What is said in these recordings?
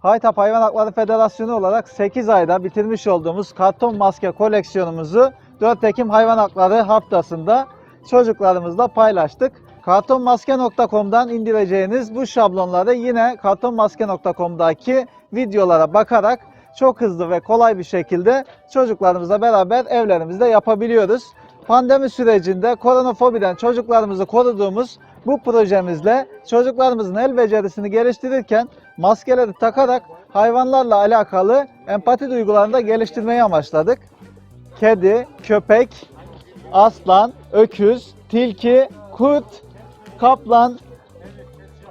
Haytap Hayvan Hakları Federasyonu olarak 8 ayda bitirmiş olduğumuz karton maske koleksiyonumuzu 4 Ekim Hayvan Hakları haftasında çocuklarımızla paylaştık. Kartonmaske.com'dan indireceğiniz bu şablonları yine kartonmaske.com'daki videolara bakarak çok hızlı ve kolay bir şekilde çocuklarımızla beraber evlerimizde yapabiliyoruz. Pandemi sürecinde koronafobiden çocuklarımızı koruduğumuz bu projemizle çocuklarımızın el becerisini geliştirirken maskeleri takarak hayvanlarla alakalı empati duygularını da geliştirmeyi amaçladık. Kedi, köpek, aslan, öküz, tilki, kurt, kaplan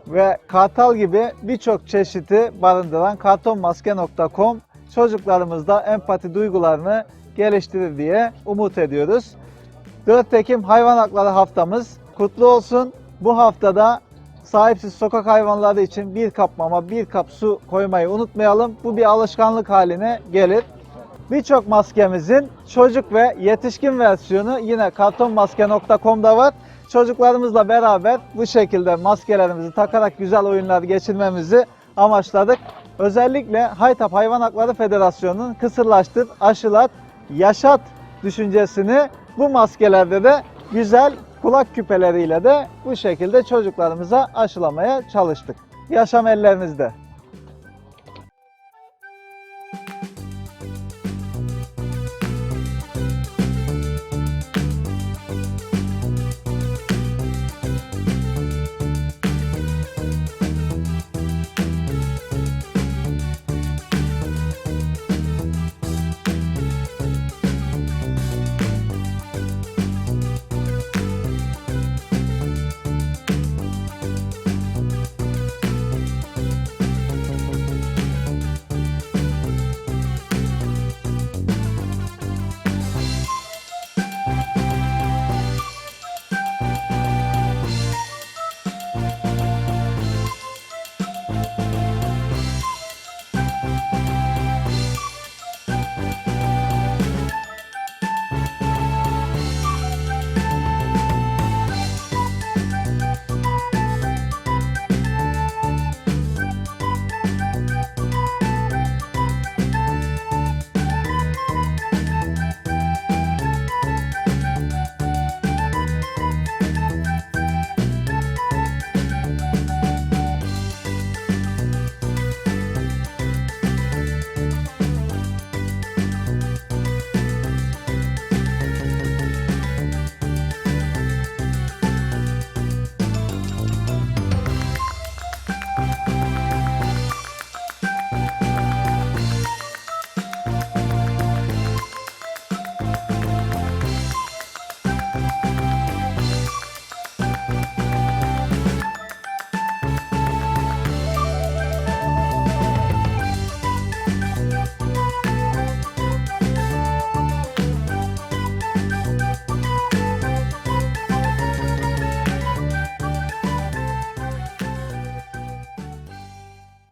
ve kartal gibi birçok çeşidi barındıran kartonmaske.com çocuklarımızda empati duygularını geliştirir diye umut ediyoruz. 4 Ekim Hayvan Hakları Haftamız kutlu olsun. Bu haftada sahipsiz sokak hayvanları için bir kap mama, bir kap su koymayı unutmayalım. Bu bir alışkanlık haline gelir. Birçok maskemizin çocuk ve yetişkin versiyonu yine kartonmaske.com'da var. Çocuklarımızla beraber bu şekilde maskelerimizi takarak güzel oyunlar geçirmemizi amaçladık. Özellikle Haytap Hayvan Hakları Federasyonu'nun kısırlaştır, aşılat, yaşat düşüncesini bu maskelerde de güzel kulak küpeleriyle de bu şekilde çocuklarımıza aşılamaya çalıştık. Yaşam ellerinizde.